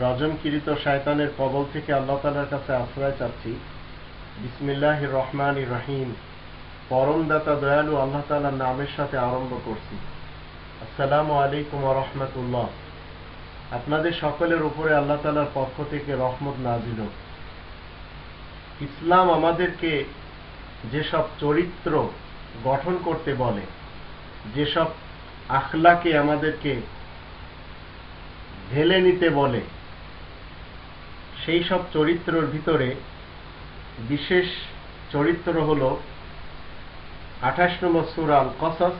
রাজিম। কবল থেকে আল্লাহ তালার কাছে আশ্রয় চাচ্ছি। বিসমিল্লাহ রহমান রহিম। পরমদাতা দয়ালু আল্লাহ তালার নামের সাথে আরম্ভ করছি। আসসালামু আলাইকুম রহমতুল্লাহ। আপনাদের সকলের উপরে আল্লাহ তালার পক্ষ থেকে রহমত নাজিল। ইসলাম আমাদেরকে যেসব চরিত্র গঠন করতে বলে, যেসব আখলাকে আমাদেরকে ঢেলে নিতে বলে। সেই সব চরিত্রর ভিতরে বিশেষ চরিত্র হল আঠাশ নম্বর সুরাল কসস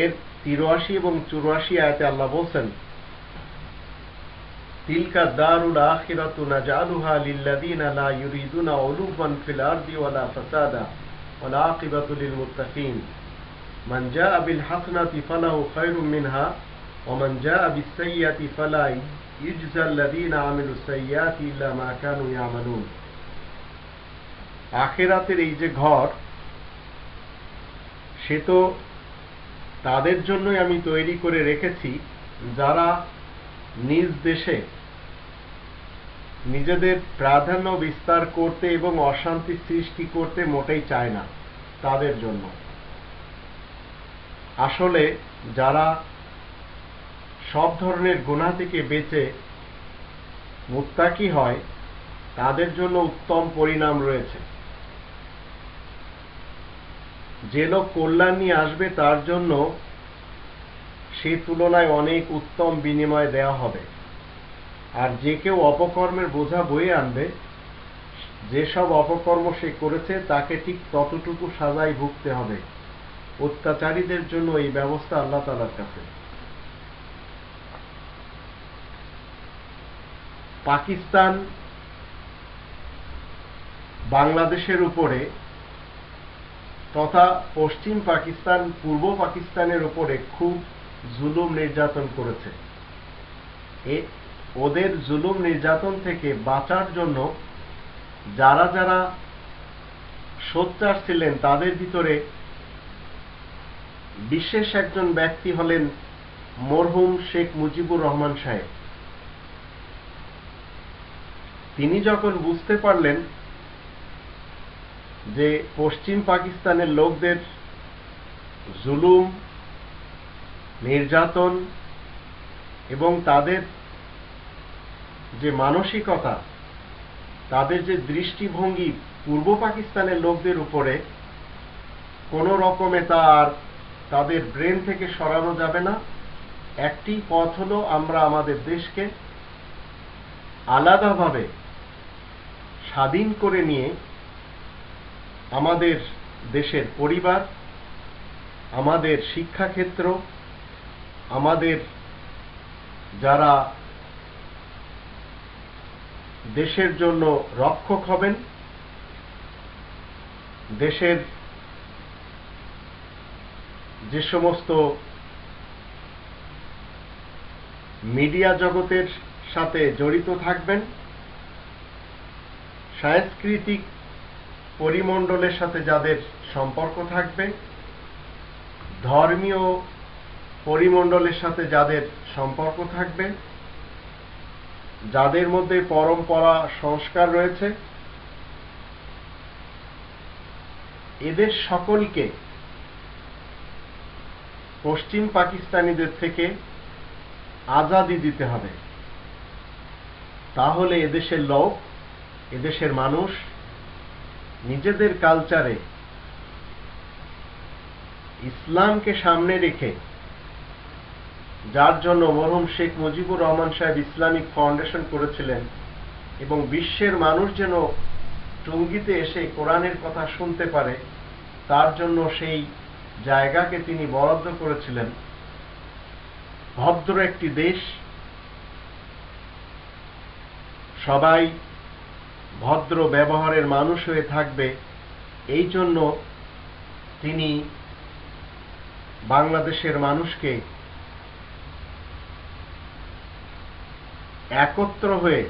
এর তিরাশি এবং চুরাশি আয়তে আল্লাহ বলছেন, তিলকা দারুল আখিরাতু নাজালুহা লিল্লাযিনা লা ইউরিদুনা উলুবান ফিল আরদি ওয়ালা ফাসাদা আকিবাতু লিল মুত্তাকিন। মান জাআ বিল হাসানাতি ফালাহু খায়রুম মিনহা জাআ বিস সাইয়্যাতি ফালা ইউজজা আল্লাযিনা আমিলুস সাইয়্যাতি ইল্লা মা কানু ইয়ামালুন আখিরাতের এই যে ঘর, সে তো তাদের জন্যই আমি তৈরি করে রেখেছি যারা নিজ দেশে নিজেদের প্রাধান্য বিস্তার করতে এবং অশান্তি সৃষ্টি করতে মোটেই চায় না, তাদের জন্য। আসলে যারা সব ধরনের গুণা থেকে বেঁচে মুত্তাকি হয়, তাদের জন্য উত্তম পরিণাম রয়েছে। যে লোক কল্যাণ নিয়ে আসবে, তার জন্য সে তুলনায় অনেক উত্তম বিনিময় দেওয়া হবে। আর যে কেউ অপকর্মের বোঝা বয়ে আনবে যেসব অপকর্ম সে করেছে, তাকে ঠিক ততটুকু সাজাই ভুগতে হবে। অত্যাচারীদের জন্য এই ব্যবস্থা আল্লাহ তালার কাছে। পাকিস্তান বাংলাদেশের উপরে তথা পশ্চিম পাকিস্তান, পূর্ব পাকিস্তানের উপরে খুব জুলুম নির্যাতন করেছে। ওদের জুলুম নির্যাতন থেকে বাঁচার জন্য যারা যারা সোচ্চার ছিলেন, তাদের ভিতরে বিশেষ একজন ব্যক্তি হলেন মরহুম শেখ মুজিবুর রহমান সাহেব। তিনি যখন বুঝতে পারলেন যে পশ্চিম পাকিস্তানের লোকদের জুলুম, নির্যাতন এবং তাদের যে মানসিকতা, তাদের যে দৃষ্টিভঙ্গি পূর্ব পাকিস্তানের লোকদের উপরে, কোনো রকমে তার, তাদের ব্রেন থেকে সরানো যাবে না। একটি পথ হলো আমরা আমাদের দেশকে আলাদাভাবে স্বাধীন করে নিয়ে আমাদের দেশের পরিবার, আমাদের শিক্ষাক্ষেত্র, আমাদের যারা দেশের জন্য রক্ষক হবেন, দেশের যে সমস্ত মিডিয়া জগতের সাথে জড়িত থাকবেন সাংস্কৃতিক পরিমণ্ডলের সাথে যাদের সম্পর্ক থাকবে, ধর্মীয় পরিমণ্ডলের সাথে যাদের সম্পর্ক থাকবে, যাদের মধ্যে পরম্পরা, সংস্কার রয়েছে, এদের সকলকে পশ্চিম পাকিস্তানিদের থেকে আজাদি দিতে হবে। তাহলে এদেশের লোক এদেশের মানুষ নিজেদের কালচারে ইসলামকে সামনে রেখে, যার জন্য মরহুম শেখ মুজিবুর রহমান সাহেব ইসলামিক ফাউন্ডেশন করেছিলেন এবং বিশ্বের মানুষ যেন টঙ্গিতে এসে কোরআনের কথা শুনতে পারে, তার জন্য সেই জায়গাকে তিনি বরাদ্দ করেছিলেন। ভদ্র একটি দেশ, সবাই ভদ্র ব্যবহারের মানুষ হয়ে থাকবে। এই জন্য তিনি বাংলাদেশের মানুষকে একত্র হয়ে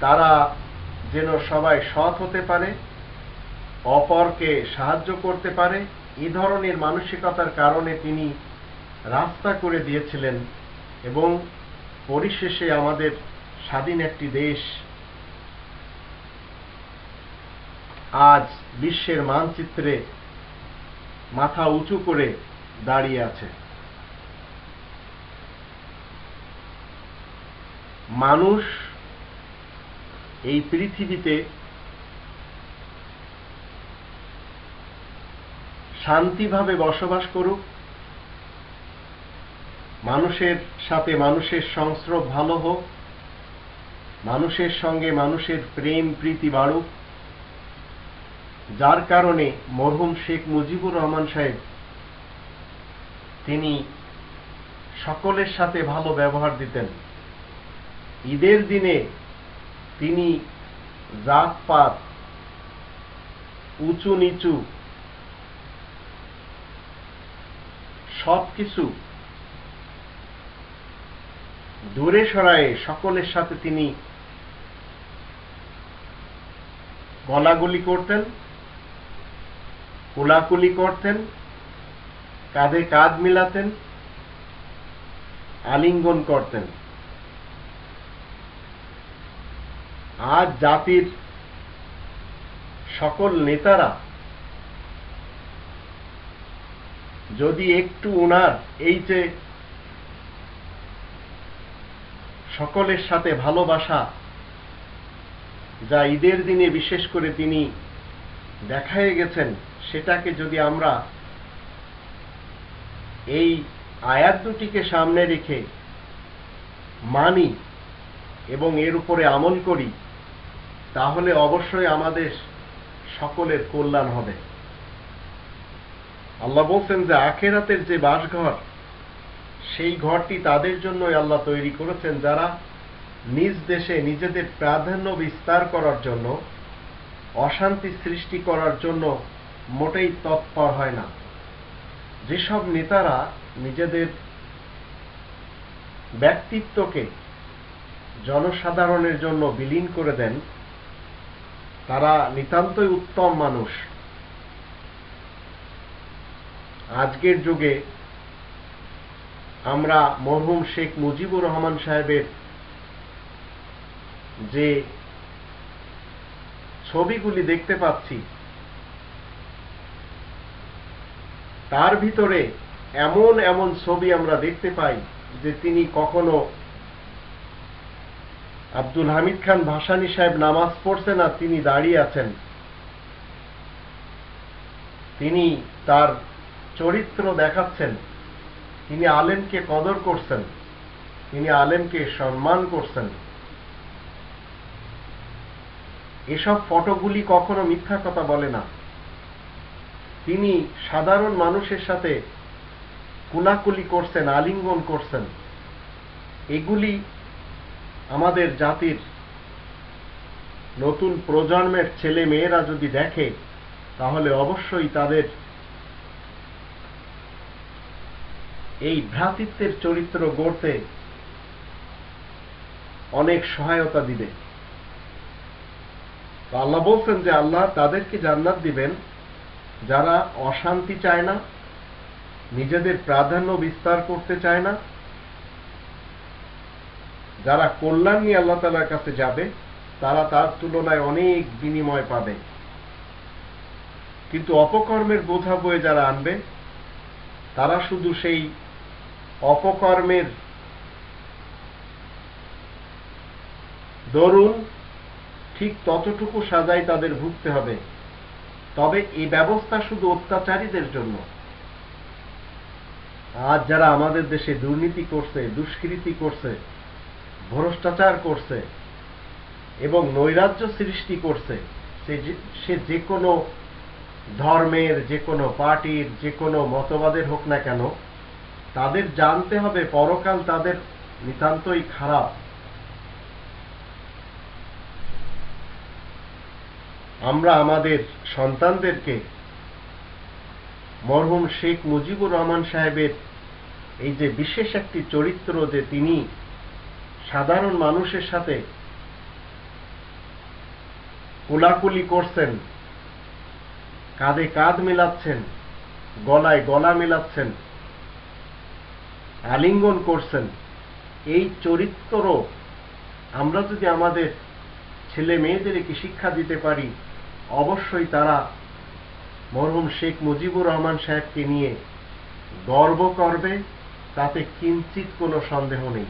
তারা যেন সবাই সৎ হতে পারে, অপরকে সাহায্য করতে পারে এ ধরনের মানসিকতার কারণে তিনি রাস্তা করে দিয়েছিলেন এবং পরিশেষে আমাদের স্বাধীন একটি দেশ, আজ বিশ্বের মানচিত্রে মাথা উঁচু করে দাঁড়িয়ে আছে। মানুষ এই পৃথিবীতে শান্তিভাবে বসবাস করুক, মানুষের সাথে মানুষের সংস্রব ভালো হোক মানুষের সঙ্গে মানুষের প্রেম, প্রীতি বাড়ুক। যার কারণে মরহুম শেখ মুজিবুর রহমান সাহেব, তিনি সকলের সাথে ভালো ব্যবহার দিতেন। ঈদের দিনে তিনি জাতপাত উঁচু নিচু সবকিছু দূরে সরায়ে সকলের সাথে তিনি গলাগুলি করতেন, কোলাকুলি করতেন, কাঁধে কাঁধ মিলাতেন, আলিঙ্গন করতেন। আজ জাতির সকল নেতারা যদি একটু উনার এই যে সকলের সাথে ভালোবাসা যা ঈদের দিনে বিশেষ করে তিনি দেখায় গেছেন, সেটাকে যদি আমরা এই আয়াত দুটিকে সামনে রেখে মানি এবং এর উপরে আমল করি, তাহলে অবশ্যই আমাদের সকলের কল্যাণ হবে। আল্লাহ বলছেন যে আখেরাতের যে বাসঘর, সেই ঘরটি তাদের জন্যই আল্লাহ তৈরি করেছেন, যারা নিজ দেশে নিজেদের প্রাধান্য বিস্তার করার জন্য, অশান্তি সৃষ্টি করার জন্য মোটেই তৎপর হয় না। যেসব নেতারা নিজেদের ব্যক্তিত্বকে জনসাধারণের জন্য বিলীন করে দেন, তারা নিতান্তই উত্তম মানুষ। আজকের যুগে আমরা মরহুম শেখ মুজিবুর রহমান সাহেবের যে ছবিগুলি দেখতে পাচ্ছি, তার ভিতরে এমন এমন ছবি আমরা দেখতে পাই যে তিনি কখনো আব্দুল হামিদ খান ভাসানী সাহেব নামাজ পড়ছেন আর তিনি দাঁড়িয়ে আছেন। তিনি তার চরিত্র দেখাচ্ছেন। তিনি আলেমকে কদর করছেন। তিনি আলেমকে সম্মান করছেন। এসব ফটোগুলি কখনো মিথ্যা কথা বলে না। তিনি সাধারণ মানুষের সাথে কুলাকুলি করছেন, আলিঙ্গন করছেন। এগুলি আমাদের জাতির নতুন প্রজন্মের ছেলে মেয়েরা যদি দেখে, তাহলে অবশ্যই তাদের এই ভ্রাতৃত্বের চরিত্র গড়তে অনেক সহায়তা দিবে। আল্লাহ বলছেন যে আল্লাহ তাদেরকে জান্নাত দিবেন যারা অশান্তি চায় না, নিজেদের প্রাধান্য বিস্তার করতে চায় না, যারা কল্যাণ নিয়ে আল্লাহ তালার কাছে যাবে, তারা তার তুলনায় অনেক বিনিময় পাবে। কিন্তু অপকর্মের বোঝা বয়ে যারা আনবে, তারা শুধু সেই অপকর্মের দরুন ঠিক ততটুকু সাজাই তাদের ভুগতে হবে। তবে এই ব্যবস্থা শুধু অত্যাচারীদের জন্য। আজ যারা আমাদের দেশে দুর্নীতি করছে, দুষ্কৃতি করছে, ভ্রষ্টাচার করছে এবং নৈরাজ্য সৃষ্টি করছে সে যে কোনো ধর্মের, যে কোনো পার্টির, যে কোনো মতবাদের হোক না কেন, তাদের জানতে হবে পরকাল তাদের নিতান্তই খারাপ। আমরা আমাদের সন্তানদেরকে মরহুম শেখ মুজিবুর রহমান সাহেবের এই যে বিশেষ একটি চরিত্র যে তিনি সাধারণ মানুষের সাথে কোলাকুলি করছেন, কাঁধে কাঁধ মেলাচ্ছেন, গলায় গলা মিলাচ্ছেন, আলিঙ্গন করছেন, এই চরিত্র আমরা যদি আমাদের ছেলে মেয়েদেরকে শিক্ষা দিতে পারি অবশ্যই তারা মরহুম শেখ মুজিবুর রহমান সাহেবকে নিয়ে গর্ব করবে, তাতে কিঞ্চিত কোনো সন্দেহ নেই।